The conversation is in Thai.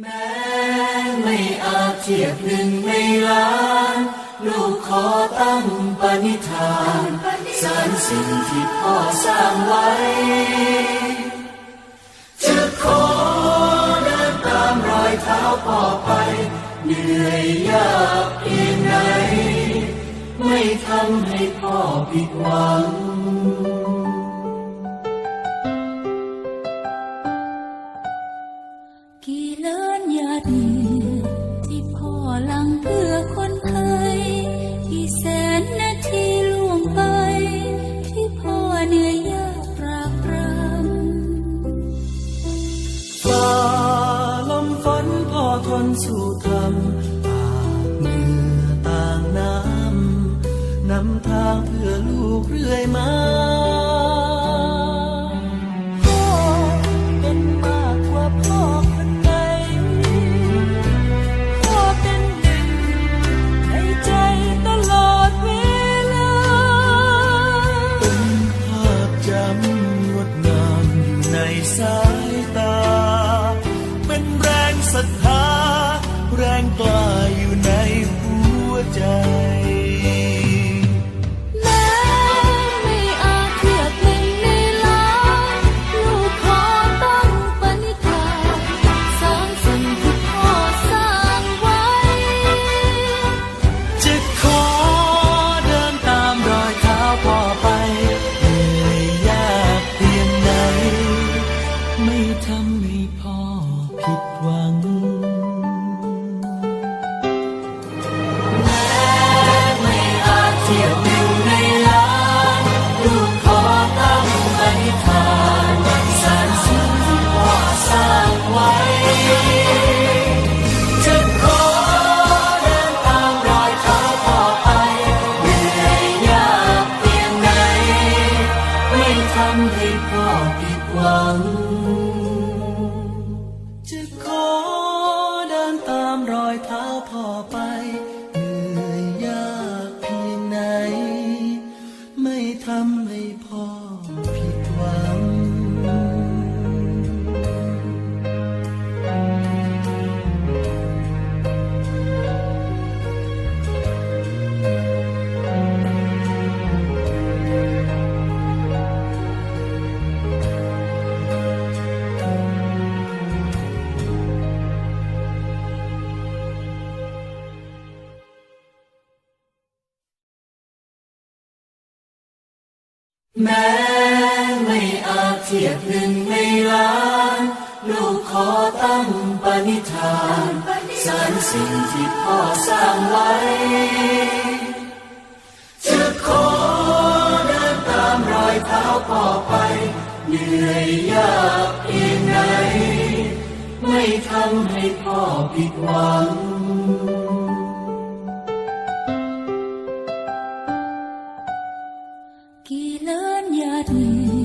แม้ไม่อาจเทียบหนึ่งในล้าน ลูกขอตั้งปณิธานสารสิ่งที่พ่อสร้างไว้ จะขอเดินตามรอยเท้าพ่อไป เหนื่อยยากเพียงไหน ไม่ทำให้พ่อผิดหวัง พ่อทนสู้ทำปากเมือต่างน้ำนำทางเพื่อลูกเรื่อยมาพ่อ พ่อผิดหวัง จะขอเดินตามรอยเท้าพ่อไปเหนื่อยยากเพียงไหน ไม่ทำให้พ่อผิดหวัง แม้ไม่อาจเทียบหนึ่งในล้าน ลูกขอตั้งปณิธานสารสิ่งที่พ่อสร้างไว้ จะขอเดินตามรอยเท้าพ่อไป เหนื่อยยากเพียงไหนไม่ทำให้พ่อผิดหวัง กี่ล้านหยาดเหงื่